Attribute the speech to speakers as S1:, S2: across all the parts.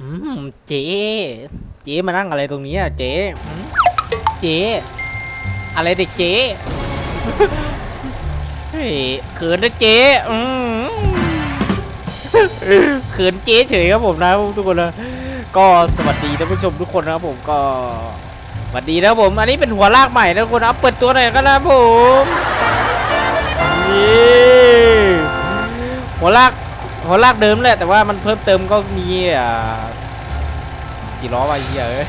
S1: อืมเจ๊เจ๊มานั่งอะไรตรงนี้อะเจ๊เจ๊อะไรเด็กเจ๊เฮ้ยเขินนะเจ๊อืมเขินเจ๊เฉยครับผมนะทุกคนนะก็สวัสดีท่านผู้ชมทุกคนนะครับผมก็สวัสดีนะครับผม อันนี้เป็นหัวลากใหม่นะทุกคนนะเปิดตัวหน่อยกันนะผมนี่หัวลาก หัวลากเดิมแหละแต่ว่ามันเพิ่มเติมก็มีอ่ากี่ล้อวะเหี้ยเอ้ย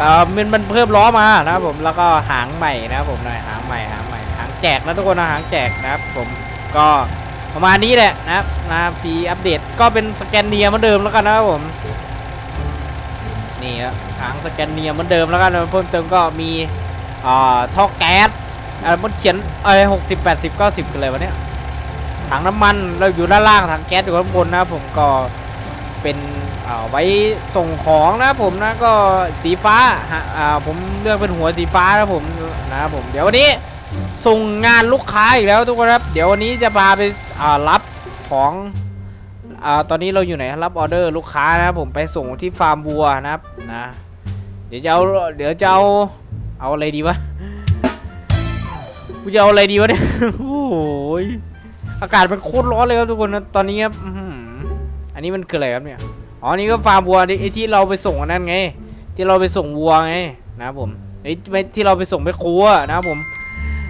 S1: อ่ามันมันเพิ่มล้อมานะครับผมแล้วก็หางใหม่นะครับผมหน่อยหางใหม่หางใหม่หางแจกนะทุกคนนะหางแจกนะครับผมก็ประมาณนี้แหละนะครับนะปีอัปเดตก็เป็นสแกนเนียเหมือนเดิมแล้วกันนะครับผมนี่ครับหางสแกนเนียเหมือนเดิมแล้วกันเพิ่มเติมก็มีอ่าท่อแก๊สอ่ามันเขียนอะไรหกสิบแปดสิบเก้าสิบกันเลยวะเนี่ย ถังน้ำมันเราอยู่ด้านล่างถังแก๊สอยู่ข้างบนนะผมก็เป็นอ่าไว้ส่งของนะผมนะก็สีฟ้าฮะอ่าผมเลือกเป็นหัวสีฟ้านะผมนะผมเดี๋ยววันนี้ส่งงานลูกค้าอีกแล้วทุกคนครับ เดี๋ยววันนี้จะพาไปอ่ารับของอ่าตอนนี้เราอยู่ไหนรับออเดอร์ลูกค้านะผมไปส่งที่ฟาร์มวัวนะครับนะเดี๋ยวจะเอาเดี๋ยวจะเอาเอาอะไรดีวะกูจะเอาอะไรดีวะเนี่ยโอ้ย อากาศมันโคตรร้อนเลยครับทุกคนนะตอนนี้ครับอันนี้มันคืออะไรครับเนี่ยอ๋อนี่ก็ฟาร์มวัวไอ้ที่เราไปส่งนั่นไง ที่เราไปส่งวัวไงนะผมไอ้ไม่ที่เราไปส่งไปครัวนะผม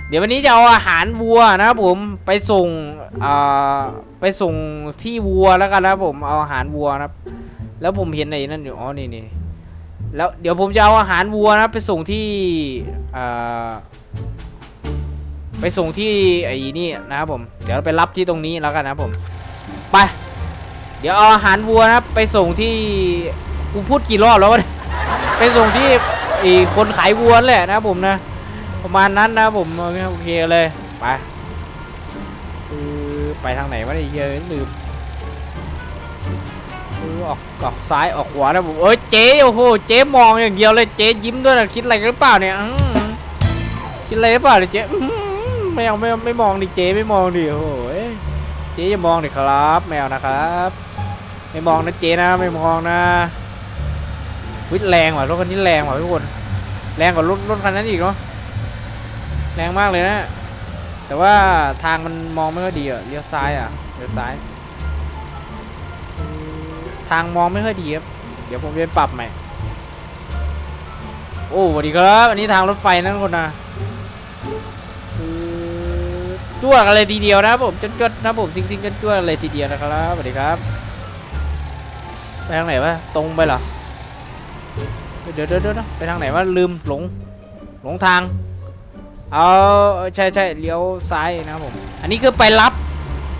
S1: เดี๋ยววันนี้จะเอาอาหารวัวนะผมไปส่งอ่าไปส่งที่วัวแล้วกันนะผมเอาอาหารวัวนะครับ แล้วผมเห็นไอ้นั่นอยู่อ๋อนี่นี่แล้วเดี๋ยวผมจะเอาอาหารวัวนะไปส่งที่อ่า ไปส่งที่ไอ้นี่นะครับผม เดี๋ยวไปรับที่ตรงนี้แล้วกันนะผม ไป เดี๋ยวเอาอาหารวัวนะครับไปส่งที่กูพูดกี่รอบแล้ววะเนี่ยไปส่งที่ไอ้คนขายวัวแหละนะผมนะ ประมาณนั้นนะผมโอเคเลยไปเอไปทางไหนวะเนี่ยเยอะลืมออออกออกซ้ายออกขวานะผมเอ้ยเจ๊โอ้โหเจ๊มองอย่างเดียวเลยเจ๊ยิ้มด้วยนะคิดอะไรหรือเปล่าเนี่ยคิดอะไรหรือเปล่าเนี่ยเจ้ ไม่เอาไม่ไม่มองดิเจ๊ไม่มองดิโอ้โหยเจ๊อย่ามองดิครับแมวนะครับ ไม่มองนะเจ๊นะไม่มองนะวิแรงว่ะรถคันนี้แรงว่ะทุกคนแรงกว่ารถรถคันนั้นอีกเนาะแรงมากเลยนะ แต่ว่าทางมันมองไม่ค่อยดีอะเลี้ยวซ้ายอะเลี้ยวซ้าย ทางมองไม่ค่อยดีครับเดี๋ยวผมจะไปปรับใหม่โอ้สวัสดีครับ อันนี้ทางรถไฟนะทุกคนนะ จ้วกอะไรทีเดียวนะผมจดๆนะผมจริงๆกันจ้วกอะไรทีเดียวนะครับสวัสดีครับไปทางไหนวะตรงไปเหรอเดี๋ยวเดี๋ยวเดี๋ยวนะไปทางไหนวะลืมหลงหลงทางเอาใช่ใช่เลี้ยวซ้ายนะครับผมอันนี้คือไปรับ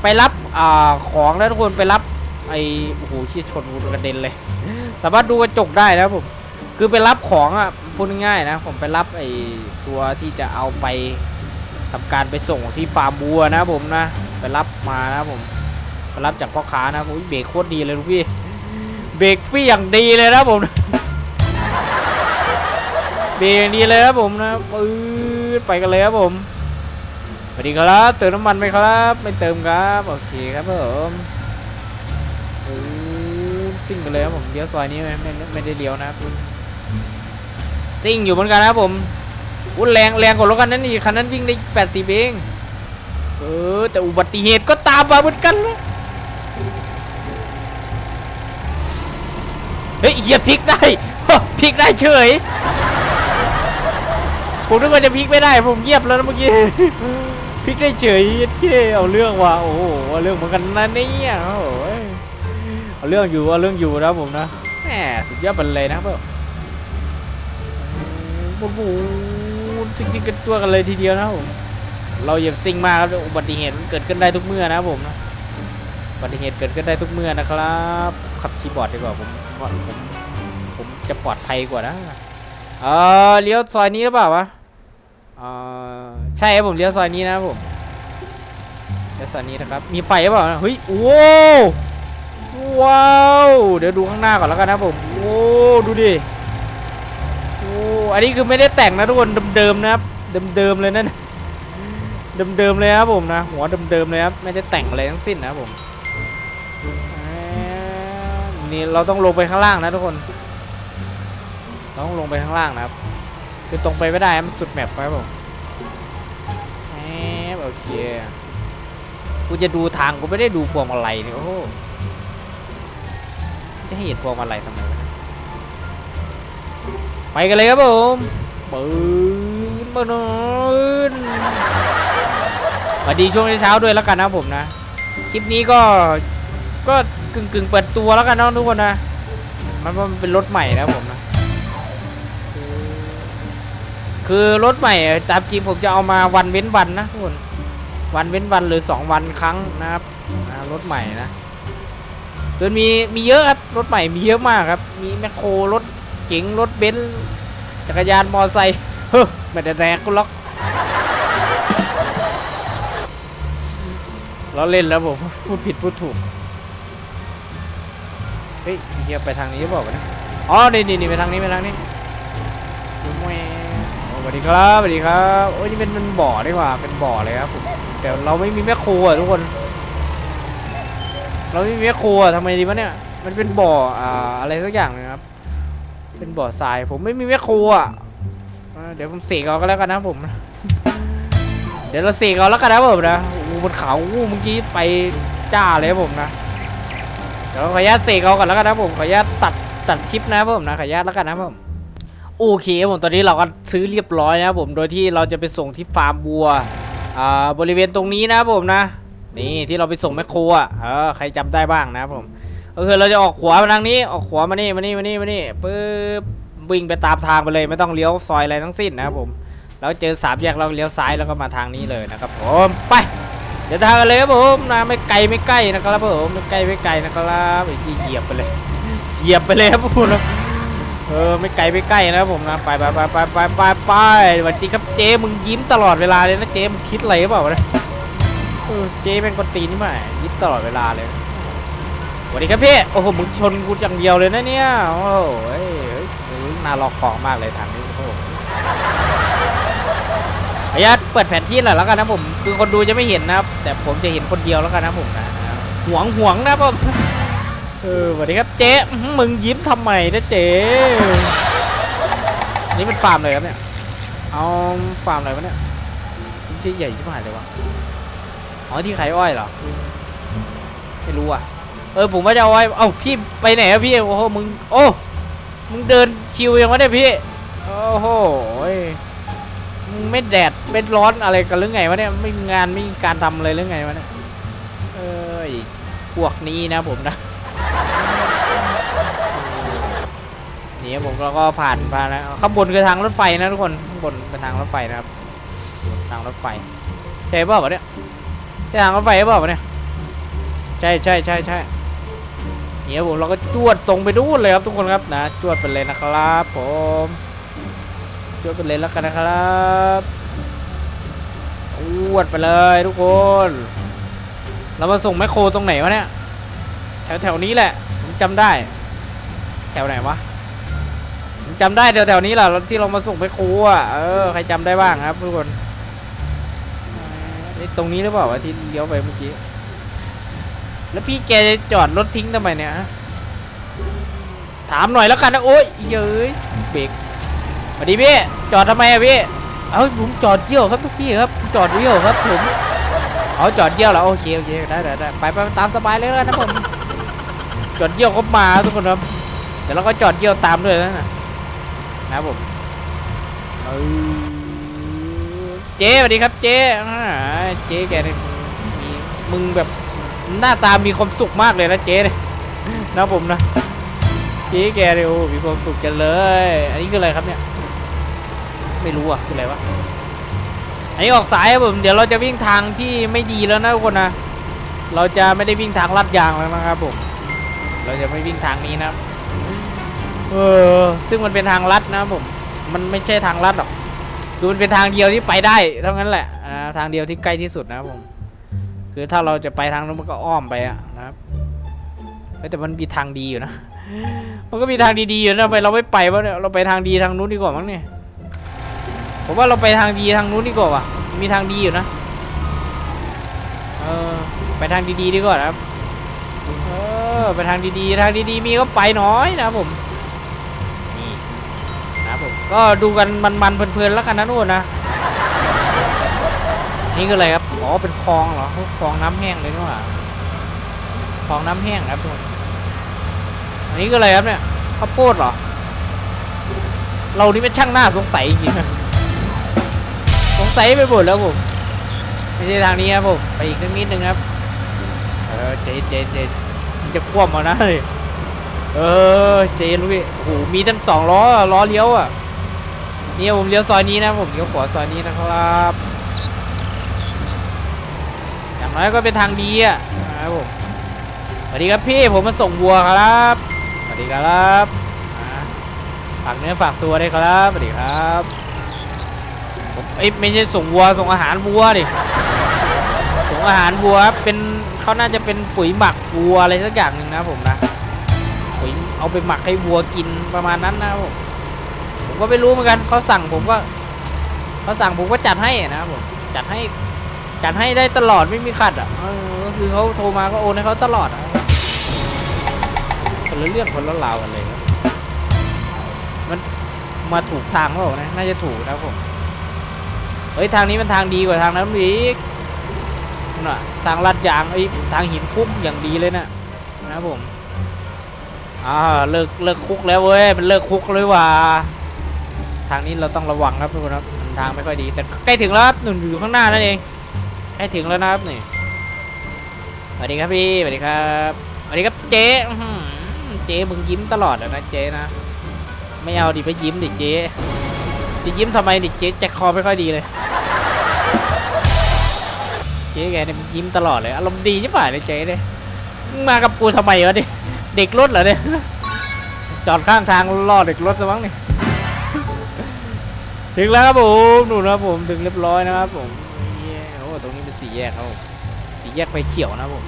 S1: ไปรับอ่าของแล้วทุกคนไปรับไอโอ้โหเชี่ยชนกูกระเด็นเลย สามารถดูกระจกได้นะผมคือไปรับของอะพูดง่ายๆนะผมไปรับไอตัวที่จะเอาไป ทำการไปส่งที่ฟาร์มบัวนะผมนะ ไปรับมานะผมไปรับจากพ่อค้านะครับอุ๊ยเบรกโคตรดีเลยลูกพี่ เบรกพี่อย่างดีเลยนะผมเบรกอย่างดีเลยนะผมนะปื๊ดไปกันเลยครับผมสวัสดีครับเติมน้ำมันไหมครับ ไม่เติมครับโอเคครับผมซิ่งไปเลยครับผมเลี้ยวซอยนี้ไม่ไม่ไม่ได้เลี้ยวนะครับซิ่งอยู่เหมือนกันนะครับผม อุ้ยแรงแรงกว่ารถคันนั้นอีกคันนั้นวิ่งได้แปดสิบเองเออแต่อุบัติเหตุก็ตามมาเหมือนกันนะเฮ้ยเฮียพลิกได้พลิกได้เฉยผมนึกว่าจะพลิกไม่ได้ผมเงียบแล้วนะเมื่อกี้พลิกได้เฉยเท่เอาเรื่องว่ะโอ้โหเอาเรื่องเหมือนกันนะเนี่ยโอ้โหเอาเรื่องอยู่เอาเรื่องอยู่นะผมนะแหมสุดยอดไปเลยนะครับผ มโอ้โหสิ่งที่กันตัวกันเลยทีเดียวนะครับผมเราอย่าซิ่งมากครับอุบัติเหตุมันเกิดขึ้นได้ทุกเมื่อนะครับผมนะอุบัติเหตุเกิดขึ้นได้ทุกเมื่อนะครับขับคีย์บอร์ดดีกว่าผมผมผมผมจะปลอดภัยกว่านะเออเลี้ยวซอยนี้หรือเปล่าวะเออใช่ครับผมเลี้ยวซอยนี้นะครับผมเลี้ยวซอยนี้นะครับมีไฟหรือเปล่าเฮ้ยโอ้ว้าว เดี๋ยวดูข้างหน้าก่อนแล้วกันนะผม โอ้ ดูดิ อันนี้คือไม่ได้แต่งนะทุกคนเดิมๆนะครับเดิมๆเลยนั่นเดิมๆเลยครับผมนะหัวเดิมๆเลยครับไม่ได้แต่งอะไรทั้งสิ้นนะครับผมนี่เราต้องลงไปข้างล่างนะทุกคนต้องลงไปข้างล่างนะครับ คือตรงไปไม่ได้มันสุดแมปไปผมแหมโอเคกูจะดูทางกูไม่ได้ดูพวงมาลัยนี่โอ้จะให้เห็นพวงมาลัยทำไมวะเนี่ย ไปกันเลยครับผมปืนปืนสวัสดีช่วงเช้าด้วยแล้วกันนะผมนะ คลิปนี้ก็ก็กึ่งกึ่งเปิดตัวแล้วกันเนาะทุกคนนะ มันเป็นรถใหม่นะผมนะ คือรถใหม่อะตามจริงผมจะเอามาวันเว้นวันนะทุกคน วันเว้นวันหรือ2วันครั้งนะครับรถใหม่นะคือมีมีเยอะครับรถใหม่มีเยอะมากครับ มีแมคโครรถ เก๋งรถเบนซ์จักรยานมอไซค์เฮ้ยไม่ได้แรกกูล็อกเราเล่นแล้วผมพูดผิดพูดถูก เฮ้ยเฮียไปทางนี้บอกว่าวะอ๋อนี่นี่นไปทางนี้ไปทางนี้แหม่โอ้สวัสดีครับสวัสดีครับโอ้ยนี่เป็นเป็นบ่อดีกว่าเป็นบ่อเลยครับผมแต่เราไม่มีแม่ครัวทุกคน เราไม่มีแม่ครัวทำไมดีวะเนี่ยมันเป็นบ่ออ่าอะไรสักอย่างเลยครับ เป็นบ่อทรายผมไม่มีแม่ครัวอะเดี๋ยวผมเสกเอาก็แล้วกันนะผม เดี๋ยวเราเสกเอาแล้วกันนะผมนะอ้โหบนเขาโอ้เมื่อกี้ไปจ้าเลยผมนะเดี๋ยวขออนุญาตเสกเอาก่อนแล้วกันนะผมขออนุญาตตัดตัดคลิปนะผมนะขออนุญาตแล้วกันนะผมโอเคผมตอนนี้เราก็ซื้อเรียบร้อยนะผมโดยที่เราจะไปส่งที่ฟาร์มวัวอ่าบริเวณตรงนี้นะผมนะ นี่ที่เราไปส่งแมคโครอะเออใครจำได้บ้างนะผม ก็คือเราจะออกขวามาทางนี้ออกขวามานี่มานี่มานี่มานี่ปึ๊บวิ่งไปตามทางไปเลยไม่ต้องเลี้ยวซอยอะไรทั้งสิ้นนะครับผมแล้วเจอสามแยกเราเลี้ยวซ้ายแล้วก็มาทางนี้เลยนะครับผมไป เดี๋ยวทางกันเลยครับผมนะไม่ไกลไม่ใกล้นะครับผมไม่ใกล้ไม่ไกลนะครับไอ้ที่เหยียบไปเลย เหยียบไปเลยครับผมเออไม่ไกลไม่ใกล้นะครับผมนะไปไปไปไปไปไปไปสวัสดีครับเจมึงยิ้มตลอดเวลาเลยนะเจมึงคิดอะไรหรือเปล่าเนี่ยเออเจเป็นคนตีนนี่มายิ้มตลอดเวลาเลย วัสดีครับพี่ โอ้โห มึงชนกูอย่างเดียวเลยนะเนี่ย โอ้โหเฮ้ยน่ารอของมากเลยทางนี้ โอ้โหขออนุญาตเปิดแผนที่หน่อยแล้วกันนะผม คือคนดูจะไม่เห็นนะครับ แต่ผมจะเห็นคนเดียวแล้วกันนะผมนะห่วงห่วงนะผมเออสวัสดีครับเจ๊มึงยิ้มทำไมนะเจ๊นี่เป็นฟาร์มเลยครับเนี่ย เอาฟาร์มอะไรวะเนี่ยที่ใหญ่ชิบหายเลยวะ อ๋อที่ขายอ้อยเหรอ ไม่รู้อะ ออผมว่าจะเอาไอ้เอ้าพี่ไปไหนอะพี่โอ้โหมึงโอ้มึงเดินชิวยังวะเนี่ยพี่โอ้โหยมึงไม่แดดไม่ร้อนอะไรกันหรือไงวะเนี่ยไม่มีงานไม่มีการทำอะไรหรือไงวะเนี่ยเอ้ยพวกนี้นะผมนะนี่ผมเราก็ผ่านมาแล้วข้างบนคือทางรถไฟนะทุกคนข้างบนเป็นทางรถไฟนะครับทางรถไฟใช่เปล่าวะเนี่ยใช่ทางรถไฟหรือเปล่าวะเนี่ยใช่ใช่ใช่ใช่ นี่ครับผมเราก็จวดตรงไปดูเลยครับทุกคนครับนะจวดไปเลยนะครับผมจวดไปเลยแล้วกันนะครับจวดไปเลยทุกคน เรามาส่งแมคโครตรงไหนวะเนี่ยแถวแถวนี้แหละผมจำได้ แถวไหนวะผมจำได้แถวแถวนี้แหละที่เรามาส่งไปครูอะเออใครจำได้บ้างครับทุกคนตรงนี้หรือเปล่าที่เลี้ยวไปเมื่อกี้ แล้วพี่แกจะจอดรถทิ้งทำไมเนี่ยฮะถามหน่อยแล้วกันนะโอ๊ยเย้ยเบรกสวัสดีพี่จอดทำไมอะพี่เอ้าผมจอดเยี่ยวครับพี่ครับจอดเยี่ยวครับผมเอาจอดเยี่ยวแล้วโอเคโอเคได้ได้ได้ไปไปตามสบายเลยนะผมจอดเยี่ยวก็มาทุกคนครับเดี๋ยวเราก็จอดเยี่ยวตามด้วยนะนะครับผมเจ๊สวัสดีครับเจ๊เจ๊แกเนี่ยมีมึงแบบ หน้าตามีความสุขมากเลยนะเจ๊เนี่ยนะผมนะเจ๊แกเนี่ยโอ้มีความสุขจังเลย อันนี้คืออะไรครับเนี่ย ไม่รู้อะคืออะไรวะอันนี้ออกสายครับผมเดี๋ยวเราจะวิ่งทางที่ไม่ดีแล้วนะทุกคนนะเราจะไม่ได้วิ่งทางลัดยางแล้วนะครับผมเราจะไม่วิ่งทางนี้นะเออซึ่งมันเป็นทางลัดนะผมมันไม่ใช่ทางลัดหรอกคือมันเป็นทางเดียวที่ไปได้เท่านั้นแหละอ่าทางเดียวที่ใกล้ที่สุดนะครับผม คือถ้าเราจะไปทางนู้นมันก็อ้อมไปอะนะครับแต่มันมีทางดีอยู่นะ มันก็มีทางดีๆอยู่นะไมเราไม่ไปวะเนี่ยเราไปทางดีทางนู้นดีกว่ามั้งเนี่ย ผมว่าเราไปทางดีทางนู้นดีกว่าว่ะ มีทางดีอยู่นะ เออ ไปทางดีๆดีกว่านะครับ เออ ไปทางดีๆทางดีๆมีก็ไปน้อยนะผม นี่นะผม ก็ดูกันมันๆเพลินๆแล้วกันนะนู่นนะ นี่คืออะไรครับ อ๋อ เป็นคลองเหรอ คลองน้ำแห้งเลยนี่หว่า คลองน้ำแห้งครับทุกคนอันนี้คืออะไรครับเนี่ยข้าวโพดเหรอ เรานี่เป็นช่างหน้าสงสัยจริงสงสัยไปหมดแล้วผมไม่ใช่ทางนี้ครับผม ไปอีกนิดนึงครับ เออเจเจเจจะคว่ำมานะเฮ้ยเออเจนลูกพี่โอ้โหมีทั้งสองล้อล้อเลี้ยวอะเนี่ยผมเลี้ยวซอยนี้นะผมเลี้ยวขวาซอยนี้นะครับ อย่างน้อยก็เป็นทางดีอะนะครับผมสวัสดีครับพี่ผมมาส่งวัวครับสวัสดีครับฝากเนื้อฝากตัวด้วยครับสวัสดีครับผมเอ้ยไม่ใช่ส่งวัวส่งอาหารวัวดิส่งอาหารวัวครับเป็นเขาน่าจะเป็นปุ๋ยหมักวัวอะไรสักอย่างหนึ่งนะผมนะปุ๋ยเอาไปหมักให้วัวกินประมาณนั้นนะผมผมก็ไม่รู้เหมือนกันเขาสั่งผมก็เขาสั่งผมก็จัดให้นะครับผมจัดให้ จัดให้ได้ตลอดไม่มีขัดอะก็คือเขาโทรมาก็โอนให้เขาตลอดอะคนละเรื่องคนละราวกันเลยมันมาถูกทางเปล่านะน่าจะถูกนะผมเฮ้ยทางนี้มันทางดีกว่าทางนั้นอีกน่ะทางลัดยางไอ้ทางหินคุกอย่างดีเลยนะนะผมอ่าเลิกเลิกคุกแล้วเว้ยมันเลิกคุกเลยว่ะทางนี้เราต้องระวังครับทุกคนครับทางไม่ค่อยดีแต่ใกล้ถึงแล้วหนุนอยู่ข้างหน้านั่นเอง ใกล้ถึงแล้วนะครับนี่สวัสดีครับพี่สวัสดีครับสวัสดีครับเจ๊เจ๊มึงยิ้มตลอดนะเจ๊นะ ไม่เอาดิไปยิ้มดิเจ๊จะยิ้มทำไมดิเจ๊แจ็คคอไม่ค่อยดีเลย เจ๊แกเนี่ยมันยิ้มตลอดเลยอารมณ์ดีใช่ป่ะเลยเจ๊เนี่ยมึงมากับกูทำไมวะเนี่ยเด็กรถเหรอเนี่ยจอดข้างทางล่อเด็กรถซะมั้งเนี่ยถึงแล้วครับผมหนูนะครับผมถึงเรียบร้อยนะครับผม สี่แยกครับผมสี่แยกไฟเขียวนะผม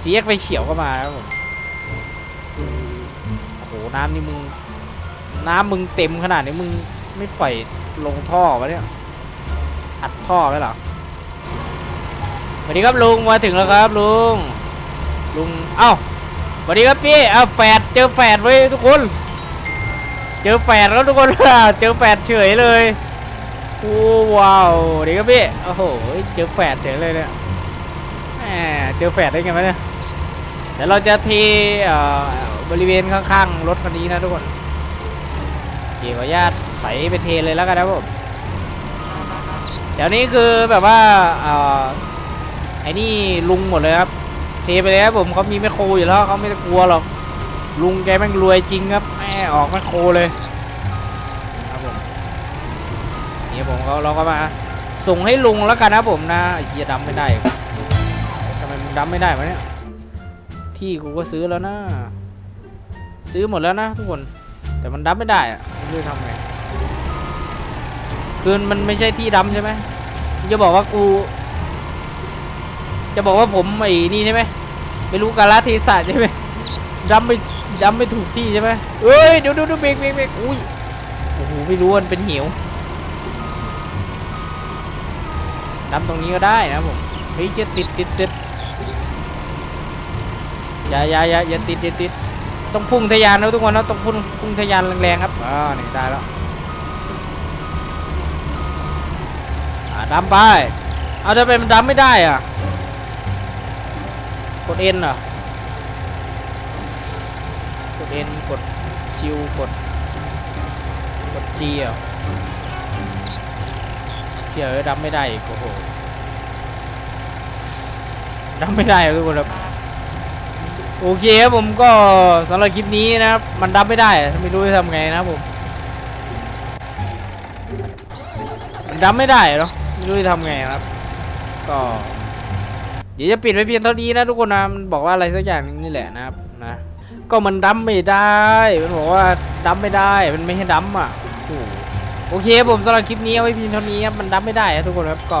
S1: สี่แยกไฟเขียวก็มาครับผมโอ้โหน้ำนี่มึงน้ำมึงเต็มขนาดนี้มึงไม่ปล่อยลงท่อวะเนี่ยอัดท่อไว้เหรอสวัสดีครับลุงมาถึงแล้วครับลุงลุงเอ้าสวัสดีครับพี่เอาแฝดเจอแฝดไว้ทุกคน เจอแฝดแล้วทุกคนเจอแฝดเฉยเลย โอ้ว้าวดีครับพี่ โอ้โห เจอแฝดเฉยเลยเนี่ยแหมเจอแฝดได้ไงวะเนี่ย เดี๋ยวเราจะเทเอ่อบริเวณข้างๆรถคันนี้นะทุกคนเกี่ยวกับญาตไถไปเทเลยแล้วกันนะผมเดี๋ยวนี้คือแบบว่าอ่อไอ้นี่ลุงหมดเลยครับ เทไปเลยครับผมเขามีแมคโครอยู่แล้วเขาไม่ได้กลัวหรอกลุงแกแม่งรวยจริงครับแม่ออกแมคโครเลยครับผมนี่ผม เขาเราก็มาส่งให้ลุงแล้วกันนะผมนะไอ้เฮียดำไม่ได้ทำไมมึงดำไม่ได้วะเนี่ยที่กูก็ซื้อแล้วนะ ซื้อหมดแล้วนะทุกคน แต่มันดำไม่ได้อะไม่รู้ทำไงคือมันไม่ใช่ที่ดำใช่ไหมจะบอกว่ากู จะบอกว่าผมไอ้นี่ใช่ไหมไม่รู้กาลเทศะใช่ไหมดำไม่ดำไม่ถูกที่ใช่ไหมเอ้ยเดี๋ยวดี๋ยวเดี๋ยวเบรกเบรกเบรกอุ้ยโอ้โหไม่รู้มันเป็นเหว ดำตรงนี้ก็ได้นะผมเฮ้ยจะติดติดติดอย่าอย่าอย่าอย่าติดอย่าติดต้องพุ่งทะยานนะทุกคนนะต้องพุ่งพุ่งทะยานแรงๆครับอ่านี่ได้แล้วอ่าดำไปเอาทำไมมันดำไม่ได้อะกดเอ็นเหรอกดเอ็นกดชิวกดกดจีเหรอเชี่ยเอ้ยดำไม่ได้อีกโอ้โหดำไม่ได้อะทุกคนครับโอเคครับผมก็สำหรับคลิปนี้นะครับ มันดำไม่ได้อะไม่รู้จะทำไงนะครับผมมันดำไม่ได้เนาะไม่รู้จะทำไงนะครับ ก็ เดี๋ยวจะปิดไว้เพียงเท่านี้นะทุกคนนะมันบอกว่าอะไรสักอย่างนึงนี่แหละนะครับนะก็มันดัมไม่ได้ มันบอกว่าดัมไม่ได้ มันไม่ให้ดัมอะโอ้ โอเคผมสำหรับคลิปนี้เอาไว้เพียงเท่านี้ครับมันดัมไม่ได้นะทุกคนครับก็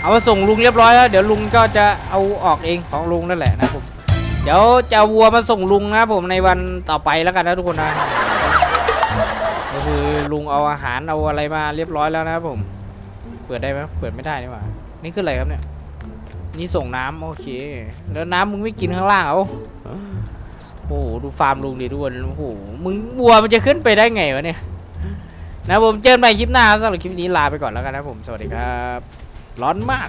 S1: เอามาส่งลุงเรียบร้อยแล้วเดี๋ยวลุงก็จะเอาออกเองของลุงนั่นแหละนะผมเดี๋ยวจะวัวมาส่งลุงนะผมในวันต่อไปแล้วกันนะทุกคนนะก็คือลุงเอาอาหารเอาอะไรมาเรียบร้อยแล้วนะผม เปิดได้ไหมเปิดไม่ได้นี่หว่านี่คืออะไรครับเนี่ยนี่ส่งน้ำโอเค แล้วน้ำมึงไม่กินข้างล่างเอาโอ้โหดูฟาร์มลุงดิทุกคนโอ้โหมึงวัวมันจะขึ้นไปได้ไงวะเนี่ย นะผมเจอกันใหม่คลิปหน้าสำหรับคลิปนี้ลาไปก่อนแล้วกันนะผมสวัสดีครับ ร้อนมาก